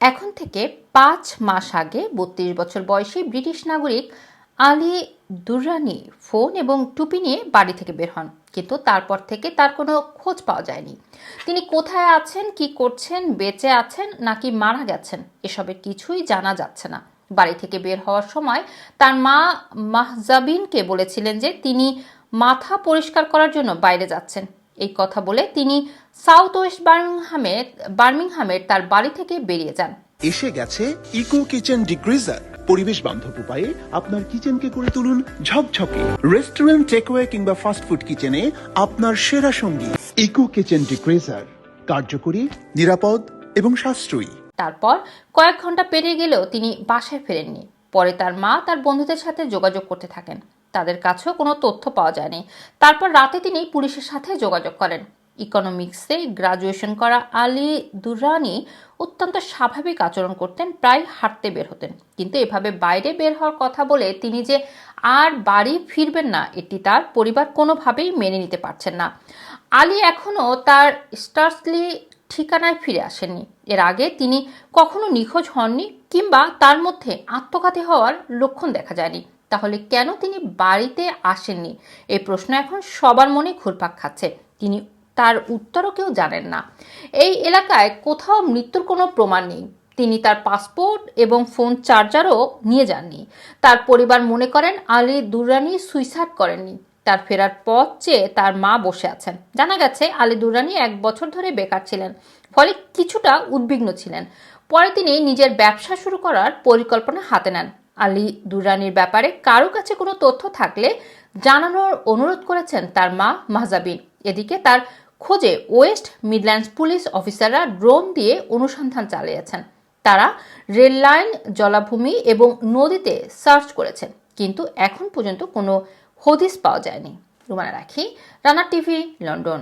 এখন থেকে পাঁচ মাস আগে, বত্রিশ বছর বয়সী ব্রিটিশ নাগরিক আলী দুরানি ফোন এবং টুপি নিয়ে বাড়ি থেকে বের হন। কিন্তু তারপর থেকে তার কোনো খোঁজ পাওয়া যায়নি। তিনি কোথায় আছেন, কি করছেন, বেঁচে আছেন, নাকি মারা গেছেন, এসবের কিছুই জানা যাচ্ছে না। বাড়ি থেকে বের হওয়ার সময় তার মা মাহজাবিনকে বলেছিলেন যে তিনি মাথা পরিষ্কার করার জন্য বাইরে যাচ্ছেন। এই কথা বলে তিনি সাউথ ওয়েস্ট বার্মিংহামে বার্মিংহামের তার বাড়ি থেকে বেরিয়ে যান। এসে গেছে ইকো কিচেন ডিগ্রিজার পরিবেশ বান্ধব উপায়ে আপনার কিচেনকে করে তুলুন ঝকঝকে। রেস্টুরেন্ট টেকওয়ে কিংবা ফাস্টফুড কিচেনে আপনার সেরা সঙ্গী। ইকো কিচেন ডিগ্রিজার কার্যকরী নিরাপদ এবং সাশ্রয়ী। তারপর কয়েক ঘণ্টা পেরিয়ে গেলেও তিনি বাসায় ফেরেননি। পরে তার মা তার বন্ধুদের সাথে যোগাযোগ করতে থাকেন। তাদের কাছেও কোনো তথ্য পাওয়া যায়নি। তারপর রাতে তিনি পুলিশের সাথে যোগাযোগ করেন। ইকোনমিক্সে গ্রাজুয়েশন করা আলী দুরানি অত্যন্ত স্বাভাবিক আচরণ করতেন, প্রায় হাঁটতে বের হতেন। কিন্তু এভাবে বাইরে বের হওয়ার কথা বলে তিনি যে আর বাড়ি ফিরবেন না, এটি তার পরিবার কোনোভাবেই মেনে নিতে পারছেন না। আলী এখনও তার স্টার্সলি ঠিকানায় ফিরে আসেননি। এর আগে তিনি কখনো নিখোঁজ হননি কিংবা তার মধ্যে আত্মঘাতী হওয়ার লক্ষণ দেখা যায়নি। তাহলে কেন তিনি বাড়িতে আসেননি? এই প্রশ্ন এখন সবার মনে ঘুরপাক খাচ্ছে। তিনি তার উত্তরও কেউ জানেন না। এই এলাকায় কোথাও মৃত্যুর কোনো প্রমাণ নেই। তিনি তার পাসপোর্ট এবং ফোন চার্জারও নিয়ে যাননি। তার পরিবার মনে করেন আলী দুরানি সুইসাইড করেননি। তার ফেরার পথ চেয়ে তার মা বসে আছেন। জানা গেছে, আলী দুরানি এক বছর ধরে বেকার ছিলেন, ফলে কিছুটা উদ্বিগ্ন ছিলেন। পরে তিনি নিজের ব্যবসা শুরু করার পরিকল্পনা হাতে নেন। আলী দুরানির ব্যাপারে কারও কাছে কোনো তথ্য থাকলে জানানোর অনুরোধ করেছেন তার মা মাহজাবিন। এদিকে তার খোঁজে ওয়েস্ট মিডল্যান্ডস পুলিশ অফিসাররা ড্রোন দিয়ে অনুসন্ধান চালিয়েছেন। তারা রেল লাইন, জলাভূমি এবং নদীতে সার্চ করেছেন, কিন্তু এখন পর্যন্ত কোনো হদিস পাওয়া যায়নি। রুমানা রাখি, রানা টিভি, লন্ডন।